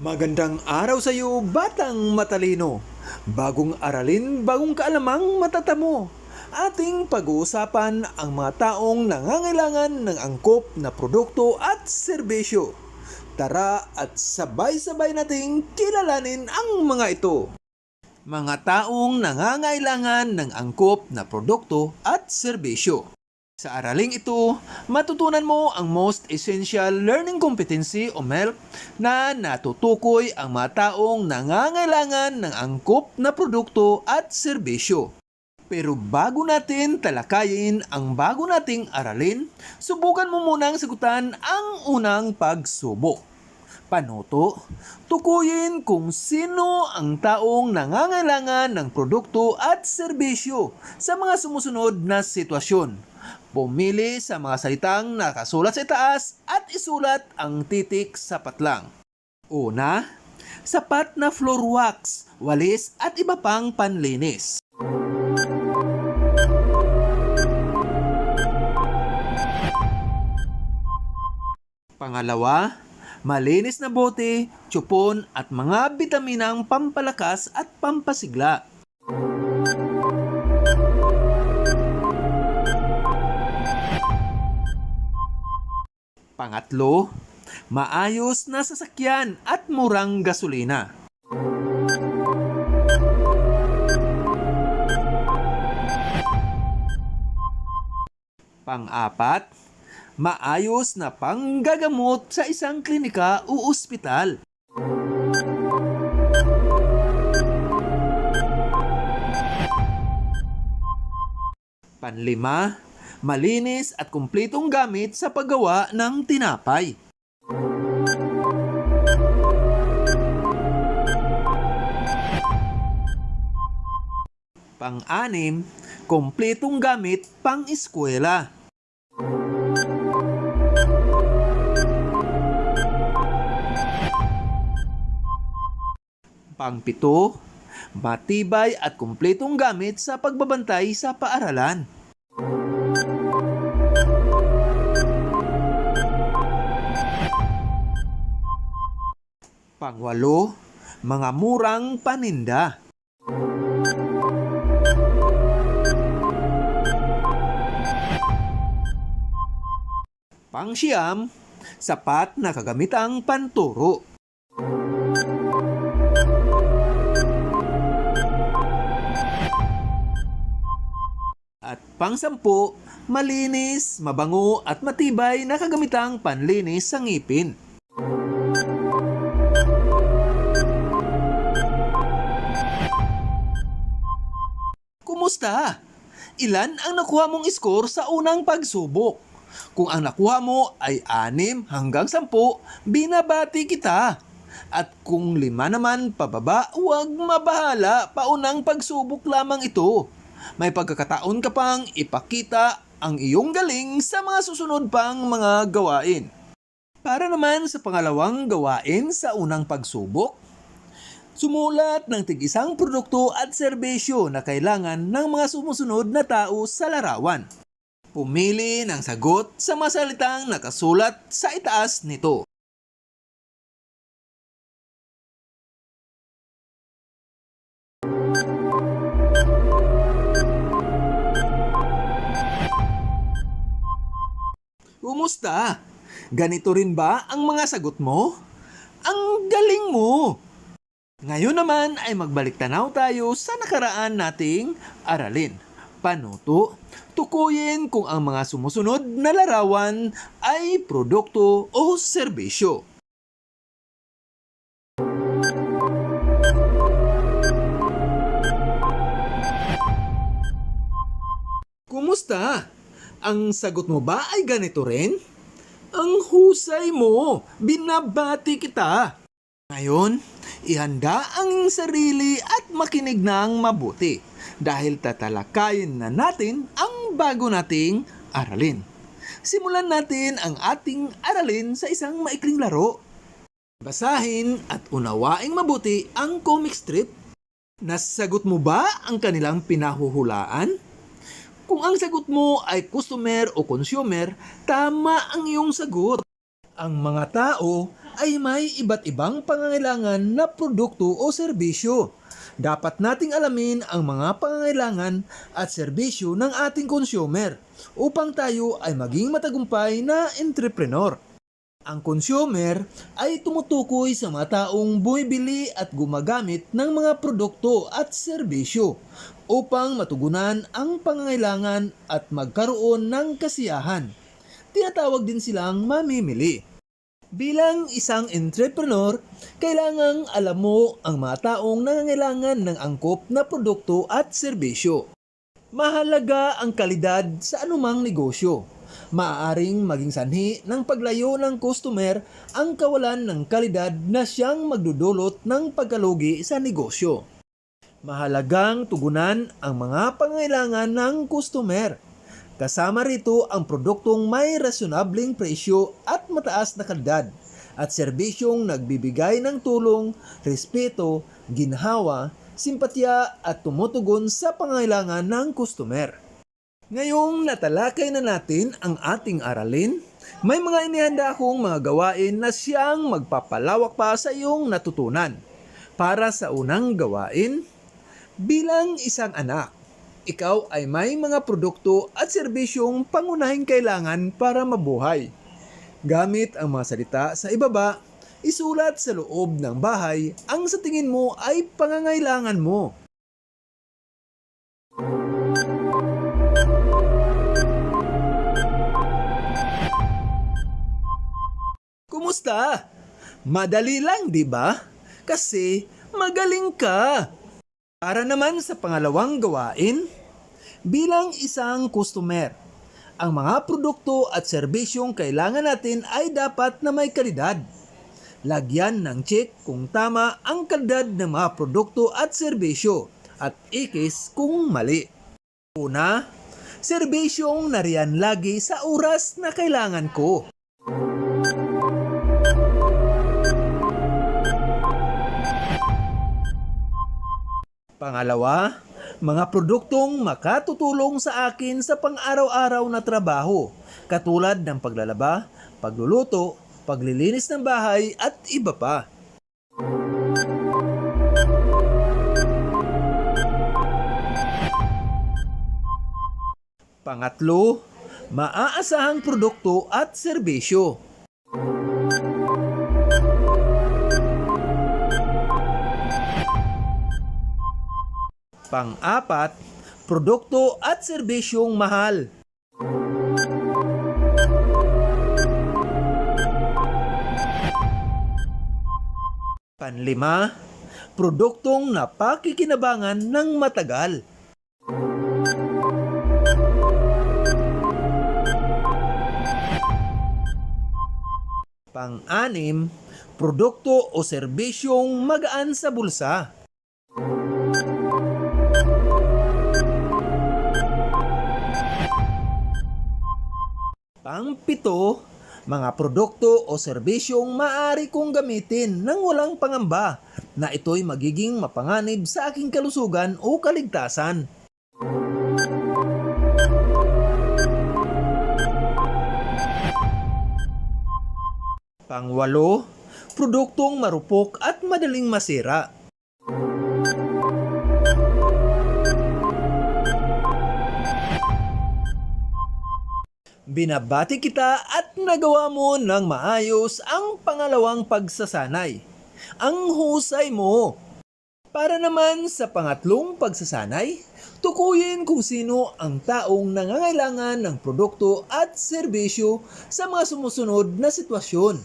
Magandang araw sa iyo, batang matalino. Bagong aralin, bagong kaalamang matatamo. Ating pag-uusapan ang mga taong nangangailangan ng angkop na produkto at serbisyo. Tara at sabay-sabay nating kilalanin ang mga ito. Mga taong nangangailangan ng angkop na produkto at serbisyo. Sa araling ito, matutunan mo ang most essential learning competency o MELC na natutukoy ang mga taong nangangailangan ng angkop na produkto at serbisyo. Pero bago natin talakayin ang bago nating aralin, subukan mo munang sagutan ang unang pagsubok. Panuto, tukuyin kung sino ang taong nangangailangan ng produkto at serbisyo sa mga sumusunod na sitwasyon. Pumili sa mga salitang nakasulat sa itaas at isulat ang titik sa patlang. Una, sapat na floor wax, walis at iba pang panlinis. Pangalawa, malinis na bote, tsupon at mga bitaminang pampalakas at pampasigla. Pangatlo, maayos na sasakyan at murang gasolina. Pang-apat, maayos na panggagamot sa isang klinika o ospital. Panlima, malinis at kumpletong gamit sa paggawa ng tinapay. Pang-anim, kumpletong gamit pang-eskwela. Pang-pito, matibay at kumpletong gamit sa pagbabantay sa paaralan. Pangwalo, mga murang paninda. Pangsiyam, sapat na kagamitang panturo. At pangsampu, malinis, mabango at matibay na kagamitang panlinis sa ngipin. Kumusta? Ilan ang nakuha mong score sa unang pagsubok? Kung ang nakuha mo ay 6 hanggang 10, binabati kita. At kung lima naman pababa, huwag mabahala, paunang pagsubok lamang ito. May pagkakataon ka pang ipakita ang iyong galing sa mga susunod pang mga gawain. Para naman sa pangalawang gawain sa unang pagsubok, Sumulat ng tig-isang produkto at serbisyo na kailangan ng mga sumusunod na tao sa larawan. Pumili ng sagot sa masalitang nakasulat sa itaas nito. Kumusta? Ganito rin ba ang mga sagot mo? Ang galing mo! Ngayon naman ay magbalik tanaw tayo sa nakaraan nating aralin. Panuto, tukuyin kung ang mga sumusunod na larawan ay produkto o serbisyo. Kumusta? Ang sagot mo ba ay ganito rin? Ang husay mo! Binabati kita! Ngayon, ihanda ang sarili at makinig ng mabuti dahil tatalakayin na natin ang bago nating aralin. Simulan natin ang ating aralin sa isang maikling laro. Basahin at unawaing mabuti ang comic strip. Nasagot mo ba ang kanilang pinahuhulaan? Kung ang sagot mo ay customer o consumer, tama ang iyong sagot. Ang mga tao ay may iba't ibang pangangailangan na produkto o serbisyo. Dapat nating alamin ang mga pangangailangan at serbisyo ng ating consumer upang tayo ay maging matagumpay na entrepreneur. Ang consumer ay tumutukoy sa mga taong bumibili at gumagamit ng mga produkto at serbisyo upang matugunan ang pangangailangan at magkaroon ng kasiyahan. Tinatawag din silang mamimili. Bilang isang entrepreneur, kailangang alam mo ang mga taong nangangailangan ng angkop na produkto at serbisyo. Mahalaga ang kalidad sa anumang negosyo. Maaaring maging sanhi ng paglayo ng customer ang kawalan ng kalidad na siyang magdudulot ng pagkalugi sa negosyo. Mahalagang tugunan ang mga pangailangan ng customer. Kasama rito ang produktong may rasyonabling presyo at mataas na kalidad at serbisyong nagbibigay ng tulong, respeto, ginhawa, simpatya at tumutugon sa pangailangan ng customer. Ngayong natalakay na natin ang ating aralin, may mga inihanda akong mga gawain na siyang magpapalawak pa sa iyong natutunan. Para sa unang gawain, bilang isang anak, ikaw ay may mga produkto at serbisyong pangunahing kailangan para mabuhay. Gamit ang mga salita sa ibaba, isulat sa loob ng bahay ang sa tingin mo ay pangangailangan mo. Kumusta? Madali lang, di ba? Kasi magaling ka. Para naman sa pangalawang gawain, bilang isang customer, ang mga produkto at serbisyong kailangan natin ay dapat na may kalidad. Lagyan ng check kung tama ang kalidad ng mga produkto at serbisyo at ikis kung mali. Una, serbisyong nariyan lagi sa oras na kailangan ko. Pangalawa, mga produktong makatutulong sa akin sa pang-araw-araw na trabaho, katulad ng paglalaba, pagluluto, paglilinis ng bahay at iba pa. Pangatlo, maaasahang produkto at serbisyo. Pang-apat, produkto at serbisyong mahal. Panlima, produktong napakikinabangan ng matagal. Pang-anim, produkto o serbisyong magaan sa bulsa. Pang-pito, mga produkto o serbisyong maaari kong gamitin nang walang pangamba na ito'y magiging mapanganib sa aking kalusugan o kaligtasan. Pangwalo, produktong marupok at madaling masira. Binabati kita at nagawa mo ng maayos ang pangalawang pagsasanay. Ang husay mo! Para naman sa pangatlong pagsasanay, tukuyin kung sino ang taong nangangailangan ng produkto at serbisyo sa mga sumusunod na sitwasyon.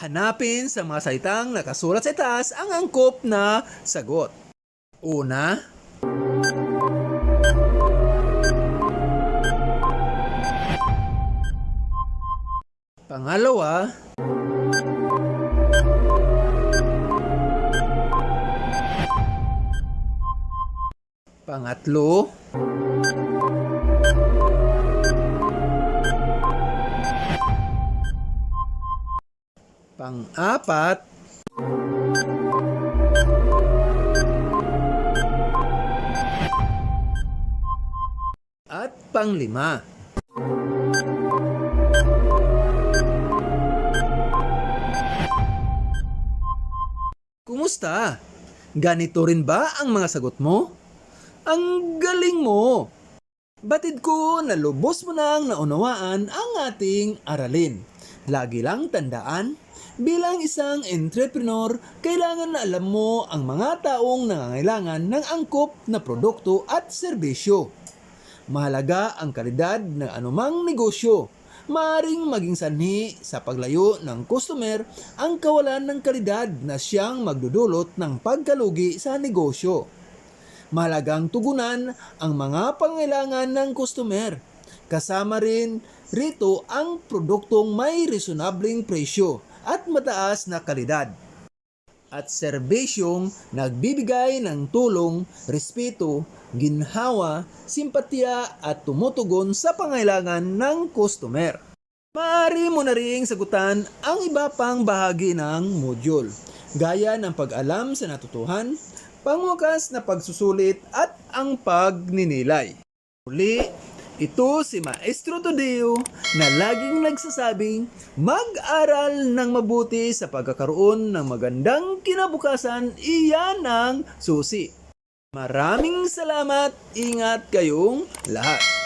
Hanapin sa mga salitang nakasulat sa itaas ang angkop na sagot. Una, Pangalawa, Pangatlo, Pang-apat, at panglima. Kumusta? Ganito rin ba ang mga sagot mo? Ang galing mo! Batid ko na lubos mo nang naunawaan ang ating aralin. Lagi lang tandaan, bilang isang entrepreneur, kailangan na alam mo ang mga taong nangangailangan ng angkop na produkto at serbisyo. Mahalaga ang kalidad ng anumang negosyo. Maaring maging sanhi sa paglayo ng customer ang kawalan ng kalidad na siyang magdudulot ng pagkalugi sa negosyo. Mahalagang tugunan ang mga pangailangan ng customer. Kasama rin rito ang produktong may reasonabling presyo at mataas na kalidad. At serbisyong nagbibigay ng tulong, respeto, ginhawa, simpatya at tumutugon sa pangailangan ng customer. Maaari mo na ring sagutan ang iba pang bahagi ng module, gaya ng pag-alam sa natutuhan, pangwakas na pagsusulit at ang pagninilay. Muli, ito si Maestro Todeo na laging nagsasabing mag-aral ng mabuti sa pagkakaroon ng magandang kinabukasan iyan ang susi. Maraming salamat, ingat kayong lahat.